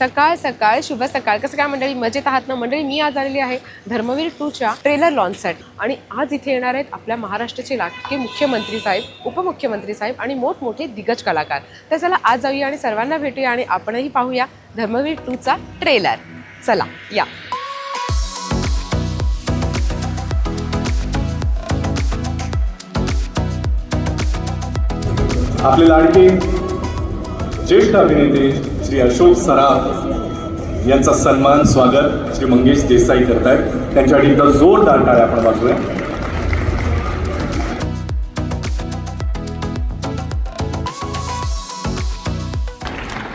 सकाळ सकाळ शुभ सकाळ. कसं काय मंडळी? मजेत आहात ना? मंडळी मी आज आलेली आहे धर्मवीर टूच्या ट्रेलर लॉन्चसाठी आणि आज इथे येणार आहेत आपल्या महाराष्ट्राचे लाटके मुख्यमंत्री साहेब उपमुख्यमंत्री साहेब आणि मोठमोठे दिग्गज कलाकार. तर चला आज जाऊया आणि सर्वांना भेटूया आणि आपणही पाहूया धर्मवीर टूचा ट्रेलर चला या. आपले लाडके ज्येष्ठ अभिनेते श्री अशोक सराफ यांचा सन्मान स्वागत श्री मंगेश देसाई करतायत. त्यांच्यासाठी एकदा जोरदार टाळ्या आपण वाजूया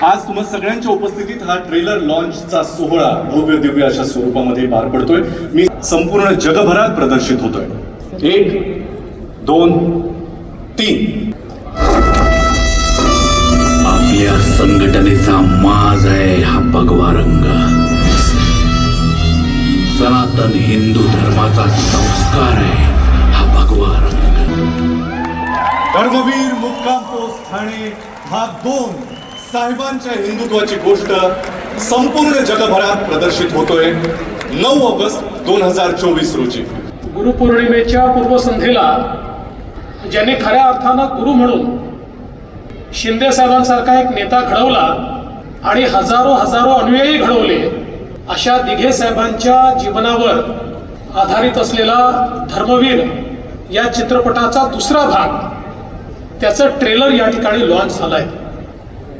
आज तुम्हा सगळ्यांच्या उपस्थितीत हा ट्रेलर लॉन्चचा सोहळा भव्य दिव्य अशा स्वरूपामध्ये पार पडतोय. मी संपूर्ण जगभरात प्रदर्शित होतोय. एक दोन तीन. संघटनेचा माज आहे हा भगवा रंग. सनातन हिंदू धर्माचा संस्कार आहे हा भगवा रंग. धर्मवीर मुक्काम पोस्ट ठाणे भाग दोन साहेबांच्या हिंदुत्वाची गोष्ट संपूर्ण जगभरात प्रदर्शित होतोय. नऊ ऑगस्ट दोन हजार चोवीस रोजी. गुरुपौर्णिमेच्या पूर्वसंध्येला ज्यांनी खऱ्या अर्थानं गुरु म्हणून शिंदे साहेबांसारखा एक नेता घडवला आणि हजारो हजारो अनुयायी घडवले अशा दिघे साहेबांच्या जीवनावर आधारित असलेला धर्मवीर या चित्रपटाचा दुसरा भाग त्याचं ट्रेलर या ठिकाणी लॉन्च झालंय.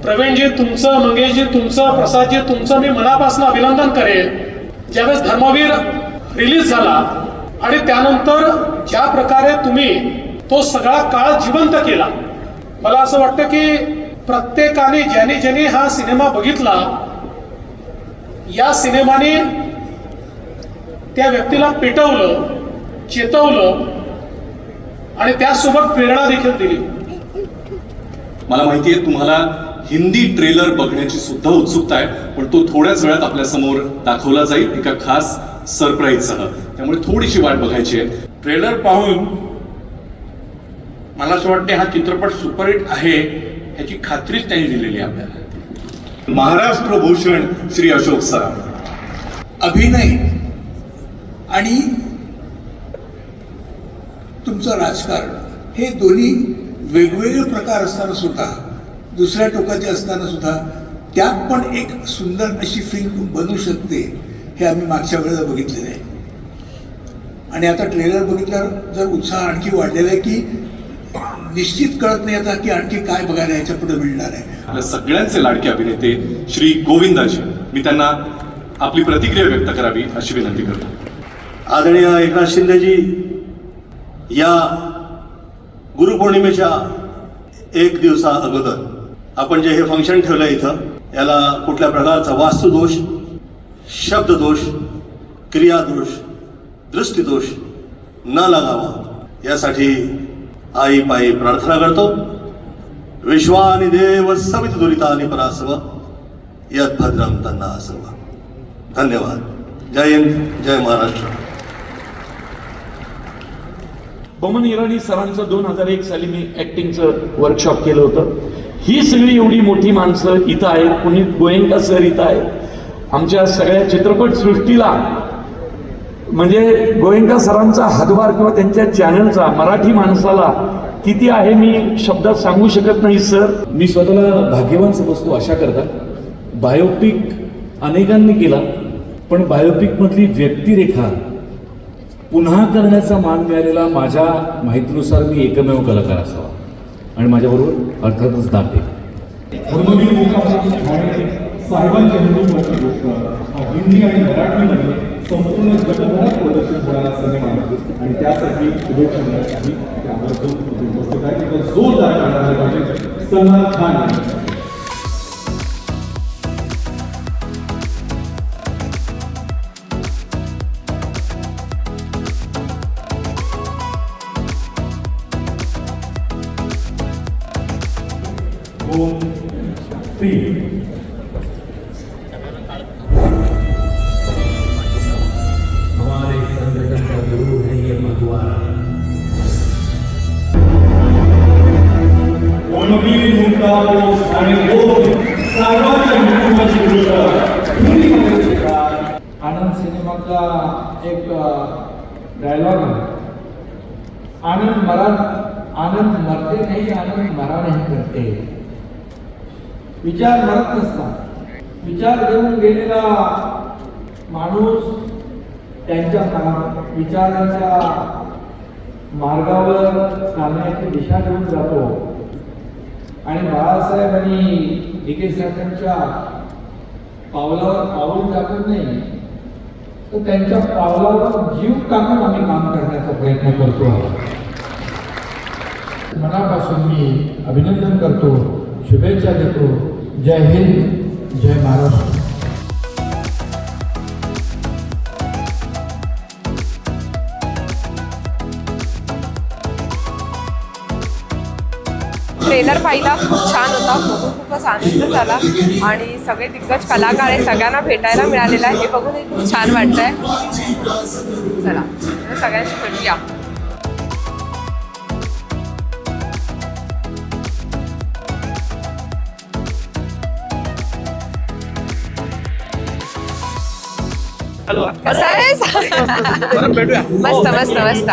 प्रवीणजी तुमचं मंगेशजी तुमचं प्रसादजी तुमचं मी मनापासून अभिनंदन करेन. ज्यावेळेस धर्मवीर रिलीज झाला आणि त्यानंतर ज्या प्रकारे तुम्ही तो सगळा काळ जिवंत केला मला असं वाटतं की प्रत्येकाने ज्याने ज्याने हा सिनेमा बघितला या सिनेमाने त्या व्यक्तीला पेटवलं चेतवलं आणि त्यासोबत प्रेरणा देखील दिली. मला माहिती आहे तुम्हाला हिंदी ट्रेलर बघण्याची सुद्धा उत्सुकता आहे पण तो थोड्याच वेळात आपल्यासमोर दाखवला जाईल एका खास सरप्राईजसह. त्यामुळे थोडीशी वाट बघायची आहे. ट्रेलर पाहून मला असं वाटते हा चित्रपट सुपरहिट आहे ह्याची खात्रीच त्यांनी दिलेली आहे आपल्याला. महाराष्ट्र भूषण श्री अशोक सराफ अभिनय आणि तुमचं राजकारण हे दोन्ही वेगवेगळे प्रकार असताना सुद्धा दुसऱ्या टोकाचे असताना सुद्धा त्यात पण एक सुंदर अशी फिल्म बनू शकते हे आम्ही मागच्या वेळेला बघितलेलं आहे. आणि आता ट्रेलर बघितल्यावर जर उत्साह आणखी वाढलेला आहे की निश्चित कळत नाही आता की आणखी काय बघायला याच्यापुढे मिळणार आहे. आपल्या सगळ्यांचे लाडके अभिनेते श्री गोविंदाजी मी त्यांना आपली प्रतिक्रिया व्यक्त करावी अशी विनंती करतो. आदरणीय एकनाथ शिंदेजी या गुरुपौर्णिमेच्या एक दिवसा अगोदर आपण जे हे फंक्शन ठेवलं इथं याला कुठल्या प्रकारचा वास्तुदोष शब्ददोष क्रियादोष दृष्टीदोष न लागावा यासाठी आई पायी प्रार्थना करतो. विश्वानी देव समित दुरितानी परासव. यद भद्रम त्यांना असव धन्यवाद. जय हिंद जय महाराष्ट्र. बमन इराणी सरांचं दोन हजार एक साली मी ॲक्टिंगचं वर्कशॉप केलं होतं. ही सगळी एवढी मोठी माणसं इथं आहेत. पुनीत गोयंका सर इथं आहेत. आमच्या सगळ्या चित्रपटसृष्टीला म्हणजे गोयंका सरांचा हातभार किंवा त्यांच्या चॅनलचा मराठी माणसाला किती आहे मी शब्दात सांगू शकत नाही सर. मी स्वतःला भाग्यवान समजतो अशा करता. बायोपिक अनेकांनी केला पण बायोपिकमधली व्यक्तिरेखा पुन्हा करण्याचा मान मिळालेला माझ्या माहितीनुसार मी एकमेव कलाकार असावा. आणि माझ्याबरोबर अर्थातच दाते साहेबांच्या हिंदी आणि मराठीमध्ये संपूर्ण जगभरात प्रदर्शन होणारा सिनेमा आहे. आणि त्यासाठी शुभेच्छा देण्यासाठी आवर्जून उपस्थित आहेत जोरदार सलमान खान विचार मरत नसतात. विचार देऊन गेलेला माणूस त्यांच्या विचारांच्या मार्गावर चालण्याची दिशा देऊन जातो. आणि बाळासाहेब आणि डी के साहेबांच्या पावलावर पाऊल टाकत नाही तर त्यांच्या पावलावर जीव टाकून आम्ही काम करण्याचा प्रयत्न करतो. मनापासून मी अभिनंदन करतो शुभेच्छा देतो. जय हिंद जय महाराष्ट्र. ट्रेलर पाहिला खूप छान होता बघून खूपच आनंद झाला आणि सगळे दिग्गज कलाकार आहे सगळ्यांना भेटायला मिळालेलं आहे. हे बघून खूप छान वाटतंय. चला सगळ्यांशी भेटूया. कसं आहेस मस्त मस्त मस्त.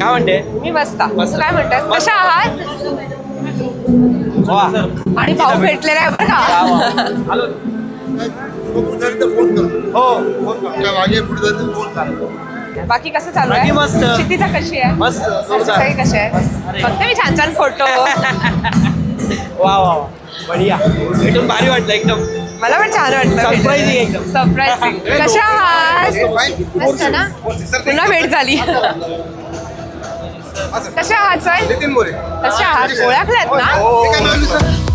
काय म्हणते? मी मस्त. तू काय म्हणतेस कशा आहात? आणि भाऊ भेटलेला आहे बरं का? बाकी कसं चालू आहे. क्षितिजा कशी आहे? मस्त, कशी आहे? बघते मी छान छान फोटो वा वा वा. बढिया. भेटून भारी वाटलं एकदम. मला पण छान वाटलं. सरप्राईझिंग कशा आहात? मस्त ना? पुन्हा भेट झाली. कशा आहात सर? कशा आहात? ओळखल्यात ना?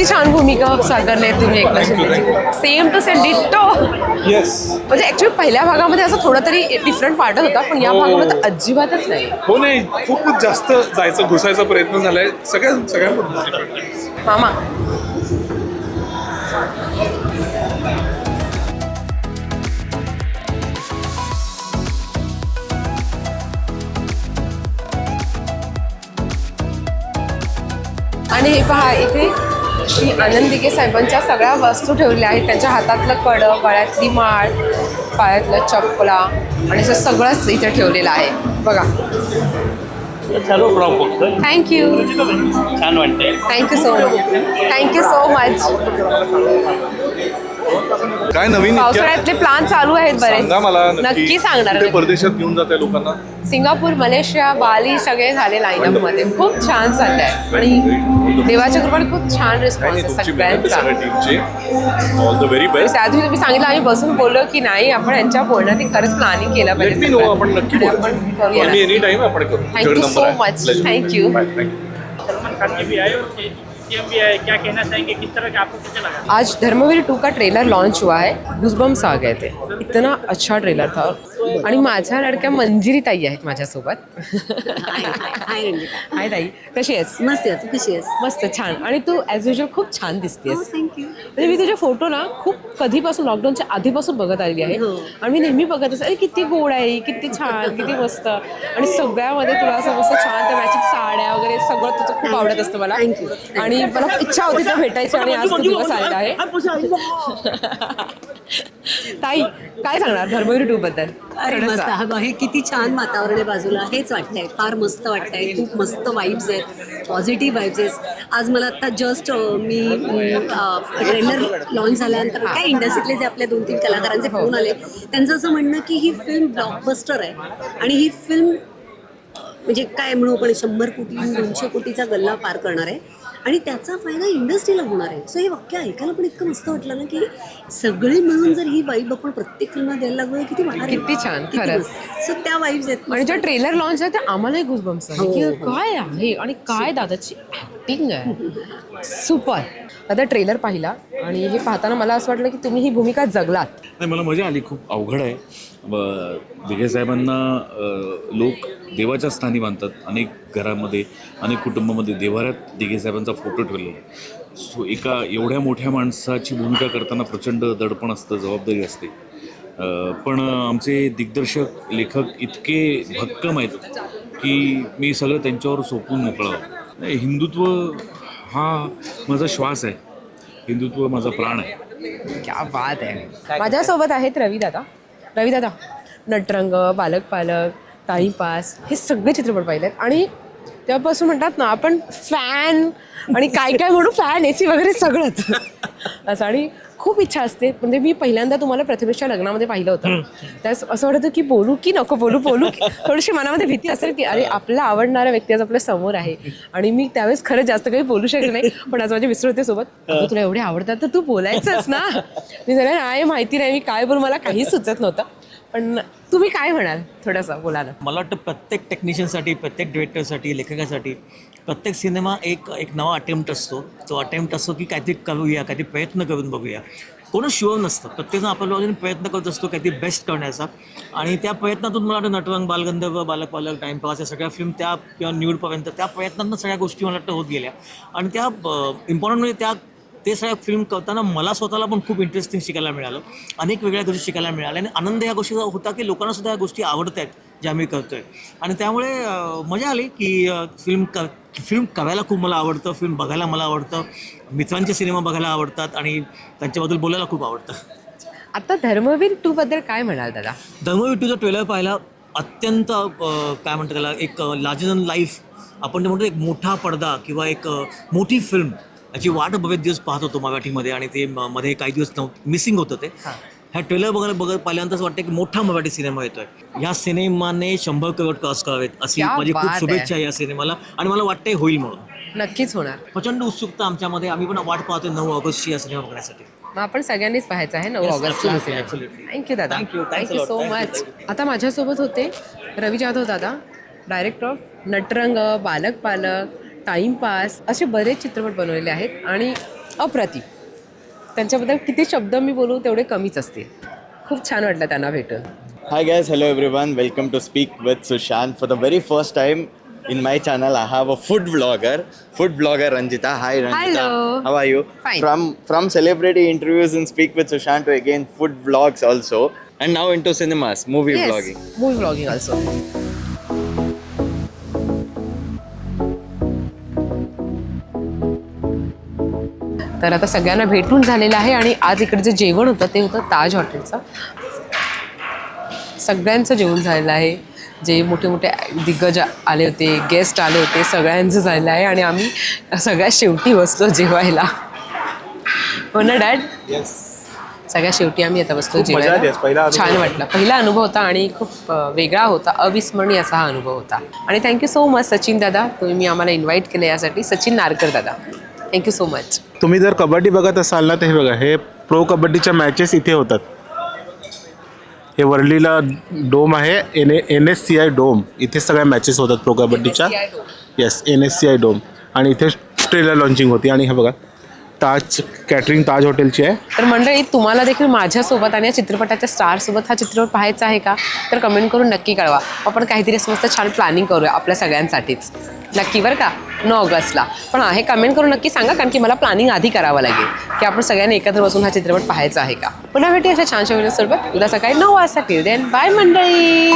किती छान भूमिका साकारली तुम्ही एकदा same to same ditto yes म्हणजे ऍक्च्युली पहिल्या भागामध्ये असं थोडं तरी डिफरंट वाटत होता पण या भागामध्ये अजिबातच नाही. हो नाही खूपच जास्त जायचं घुसायचा प्रयत्न झालाय. सगळ्या सगळ्या मामा. आणि हे पहा इथे श्री आनंदिके साहेबांच्या सगळ्या वस्तू ठेवल्या आहेत. त्यांच्या हातातलं कडं गळ्यातली माळ पायातलं चपला आणि असं सगळंच इथे ठेवलेलं आहे. बघा. थँक्यू छान वाटते thank you so much thank you so much काय नवीन पावसाळ्यातले प्लान चालू आहेत बरेच. सांगा मला नक्की सांगणार कुठे नक्की. परदेशात घेऊन जाते लोकांना? सिंगापूर मलेशिया बाली सगळे झाले लाईनअपमध्ये. खूप छान चाललंय. आणि देवाच्या कृपाने खूप छान रिस्पॉन्स आहे सगळ्यांचा. टीमचे ऑल द व्हेरी बेस्ट त्या दिवशी तुम्ही सांगितलं आम्ही बसून बोललो की नाही आपण यांच्या बोलण्यात खरंच प्लॅनिंग केलं लेट मी पाहिजे नो आपण नक्की आणि बोलू. आपण करूया मी एनी टाइम आपण करू. Thank you so much. Thank you. Salman Khan की भी आए और क्या आज धर्मवीर टू का ट्रेलर लॉन्च हुआ है गुजबम्स आ गए थे। इतना अच्छा ट्रेलर था। आणि माझ्या लडक्या मंजिरी ताई आहेत माझ्यासोबत. हाय ताई. कशी आहेस? मस्त आहे तू कशी आहेस? मस्त छान. आणि तू ॲज युजल खूप छान दिसतेस. थँक्यू म्हणजे मी तुझे फोटो ना खूप कधीपासून लॉकडाऊनच्या आधीपासून बघत आलेली आहे. हो. आणि मी नेहमी बघत असते अरे किती गोड आहे ही, किती छान किती मस्त. आणि सगळ्यामध्ये तुला असं मस्त छान त्या मॅचिंग साड्या वगैरे सगळं तुझं खूप आवडत असतं मला. Thank you. Thank you. आणि मला इच्छा होती तर भेटायची आणि आज तो दिवस आलेला आहे. ताई काय सांगणार धर्मवीर टू बद्दल? अरे मस्त. हा हे किती छान वातावरण आहे बाजूला. हेच वाटतंय. फार मस्त वाटतंय. खूप मस्त वाईब्स आहेत. पॉझिटिव्ह वाईब्स आहेत. आज मला आता जस्ट मी ट्रेलर लॉन्च झाल्यानंतर काय इंडस्ट्रीतले जे आपल्या दोन तीन कलाकारांचे फोन आले. त्यांचं असं म्हणणं की ही फिल्म ब्लॉकबस्टर आहे. आणि ही फिल्म म्हणजे काय म्हणू आपण शंभर कोटी दोनशे कोटीचा गल्ला पार करणार आहे. आणि त्याचा फायदा इंडस्ट्रीला होणार आहे. सो हे वाक्य ऐकायला पण इतकं मस्त वाटलं ना की सगळे मिळून जर ही वाईब आपण प्रत्येक फिल्मला द्यायला लागलो किती भारी. किती छान, खरंच. सो त्या वाईब्स आहेत. आणि जो ट्रेलर लॉन्च आहे ते आम्हालाही गुजबम्स हो, की हो. काय आहे आणि काय दादाची ऍक्टिंग आहे. सुपर आता ट्रेलर पाहिला आणि हे पाहताना मला असं वाटलं की तुम्ही ही भूमिका जगलात. नाही मला मजा आली. खूप अवघड आहे. दिघे साहेबांना लोक देवाच्या स्थानी मानतात अनेक घरामध्ये अनेक कुटुंबामध्ये देवाऱ्यात दिघे साहेबांचा फोटो ठेवलेला आहे. सो एका एवढ्या मोठ्या माणसाची भूमिका करताना प्रचंड दडपण असतं जबाबदारी असते. पण आमचे दिग्दर्शक लेखक इतके भक्कम आहेत की मी सगळं त्यांच्यावर सोपून मोकळा नाही, हिंदुत्व हा माझा श्वास आहे. हिंदुत्व माझा प्राण आहे. क्या बात आहे. माझ्यासोबत आहेत रविदादा रविदादा नटरंग बालक पालक टाईमपास हे सगळे चित्रपट पाहिलेत. आणि तेव्हापासून म्हणतात ना आपण फॅन आणि काय काय म्हणू फॅन एसी वगैरे सगळंच. असं. आणि खूप इच्छा असते. म्हणजे मी पहिल्यांदा तुम्हाला प्रथमेशच्या लग्नामध्ये पाहिलं होतं. त्यास असं वाटतं की बोलू की नको बोलू बोलू थोडीशी मनामध्ये भीती असेल की अरे आपला आवडणारा व्यक्ती आज आपल्यासमोर आहे. आणि मी त्यावेळेस खरंच जास्त काही बोलू शकले नाही. पण आज माझे मिस्टर होते सोबत. "अगं, तुला एवढे आवडतात तर तू बोलायचंच ना. मी जरा नाही माहिती नाही. मी काय बोलू? मला काही सुचत नव्हतं. पण तुम्ही काय म्हणाल? थोडंसं बोला ना. मला वाटतं प्रत्येक टेक्निशियनसाठी प्रत्येक डिरेक्टरसाठी लेखकासाठी प्रत्येक सिनेमा एक एक नवा अटेम्प्ट असतो. तो अटेम्प्ट असतो की काहीतरी करूया काहीतरी प्रयत्न करून बघूया. कोणच शुअर नसतं. प्रत्येकजण आपल्या बाजूने प्रयत्न करत असतो काहीतरी बेस्ट करण्याचा. आणि त्या प्रयत्नातून मला वाटतं नटरंग बालगंधर्व बालक पालक टाईमपास या सगळ्या फिल्म त्या किंवा न्यूडपर्यंत त्या प्रयत्नांना सगळ्या गोष्टी मला वाटतं होत गेल्या. आणि त्या इम्पॉर्टंट म्हणजे त्या ते सगळ्या फिल्म करताना मला स्वतःला पण खूप इंटरेस्टिंग शिकायला मिळालं. अनेक वेगळ्या गोष्टी शिकायला मिळाल्या. आणि आनंद या गोष्टीचा होता की लोकांना सुद्धा या गोष्टी आवडत आहेत ज्या मी करतोय. आणि त्यामुळे मजा आली की फिल्म क फिल्म करायला खूप मला आवडतं फिल्म बघायला मला आवडतं मित्रांचे सिनेमा बघायला आवडतात आणि त्यांच्याबद्दल बोलायला खूप आवडतं. आता धर्मवीर टू बद्दल काय म्हणाल दादा? धर्मविटूचा ट्रेलर पाहिला अत्यंत काय म्हणतात त्याला एक लार्जर दॅन लाईफ आपण ते म्हणतो एक मोठा पडदा किंवा एक मोठी फिल्म याची वाट बरेच दिवस पाहत होतो मराठीमध्ये आणि ते म- मध्ये काही दिवस मिसिंग होतं ते. ह्या ट्रेलर बघायला बघत पाहिल्यानंतर असं वाटतं की मोठा मराठी सिनेमा येतोय. या सिनेमाने शंभर करोड क्रॉस करावेत अशी क्या माझी खूप आहे. शुभेच्छा आहे. या सिनेमाला. आणि मला वाटतंय होईल म्हणून. नक्कीच होणार. प्रचंड उत्सुकता आमच्यामध्ये. आम्ही पण वाट पाहतोय नऊ ऑगस्टची या सिनेमा बघण्यासाठी. मग आपण सगळ्यांनीच पाहायचं आहे नऊ Yes, ऑगस्टला absolutely, absolutely. थँक्यू दादा. Thank you, thanks a thank you lot, so thank you, much thank आता माझ्यासोबत होते रवी जाधव दादा डायरेक्टर ऑफ नटरंग बालक पालक. टाईमपास असे बरेच चित्रपट बनवलेले आहेत आणि अप्रतिम. त्यांच्याबद्दल किती शब्द मी बोलू तेवढे कमीच असतील. खूप छान वाटलं त्यांना भेटून. Hi guys hello everyone welcome to speak with Sushant for the very first time in my channel I have a food blogger food blogger Ranjita hi Ranjita how are you from from celebrity interviews in speak with Sushant to again food blogs also and now in to cinemas movie blogging movie blogging also तर आता सगळ्यांना भेटून झालेलं आहे आणि आज इकडे जे जेवण होतं ते होतं ताज हॉटेलचं. सगळ्यांचं जेवण झालेलं आहे. जे मोठे मोठे दिग्गज आले होते गेस्ट आले होते सगळ्यांचं झालेलं आहे आणि आम्ही सगळ्यात शेवटी बसलो जेवायला. हो ना डॅड? सगळ्यात शेवटी आम्ही आता बसलो जेवायला. छान वाटलं. पहिला अनुभव होता आणि खूप वेगळा होता अविस्मरणीय असा हा अनुभव होता. आणि थँक्यू सो मच सचिन दादा तुम्ही आम्हाला इन्व्हाइट केलं यासाठी. सचिन नारकर दादा. थँक्यू सो मच तुम्ही जर कबड्डी बघत असाल ना तर हे बघा हे प्रो कबड्डीच्या मॅचेस इथे होतात. हे वर्लीला डोम आहे N N S C I dome इथे सगळ्या मॅचेस होतात प्रो कबड्डीच्या. Yes N S C I dome आणि इथे ट्रेलर लॉन्चिंग होती. आणि हे बघा ताज कॅटरिंग ताज हॉटेलची आहे. तर मंडळी तुम्हाला देखील माझ्यासोबत आणि या चित्रपटाच्या स्टारसोबत हा चित्रपट पाहायचा आहे का? तर कमेंट करून नक्की कळवा. आपण काहीतरी असं मस्त छान प्लॅनिंग करूया आपल्या सगळ्यांसाठीच. नक्की बरं का? नऊ ऑगस्टला. पण हे कमेंट करून नक्की सांगा कारण की मला प्लॅनिंग आधी करावं लागेल की आपण सगळ्यांनी एकत्र बसून हा चित्रपट पाहायचा आहे का? पुन्हा भेटी अशा छानशा व्हिडिओ उद्या सकाळी नऊ वाजता. टिल देन बाय मंडळी!